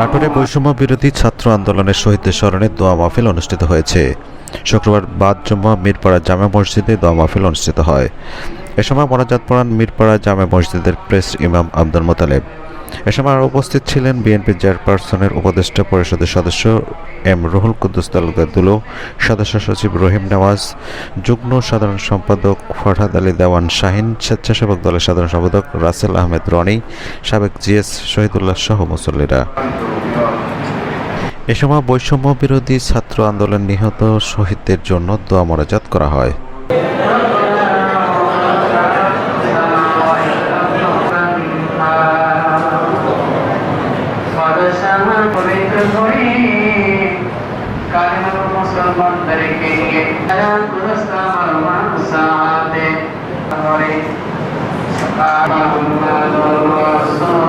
নাটোরে বৈষম্য বিরোধী ছাত্র আন্দোলনের শহীদদের স্মরণে দোয়া মাহফিল অনুষ্ঠিত হয়েছে। শুক্রবার বাদ জুম্মা মিরপাড়া জামে মসজিদে দোয়া মাহফিল অনুষ্ঠিত হয়। এ সময় মোনাজাত পড়ান মিরপাড়া জামে মসজিদের প্রেস ইমাম আব্দুল মোতালেব। এ সময় উপস্থিত ছিলেন বিএনপি চেয়ারপারসনের উপদেষ্টা পরিষদের সদস্য এম রুহুল কুদ্দুস তালুকার দুলো সদস্য সচিব রহিম নওয়াজ, যুগ্ম সাধারণ সম্পাদক ফরহাদ আলী দেওয়ান শাহিন, স্বেচ্ছাসেবক দলের সাধারণ সম্পাদক রাসেল আহমেদ রনি, সাবেক জিএস শহীদুল্লাহ সহ মুসল্লিরা। এ সময় বৈষম্য বিরোধী ছাত্র আন্দোলন নিহত শহীদদের জন্য দোয়া মোনাজাত করা হয়। সদস্যমান পবিত্র করে কালিমা মুসলমানদেরকে নিয়ে আয়াত কুরস্তা মারমান সাহাতে করে সকাল মাল রাসূল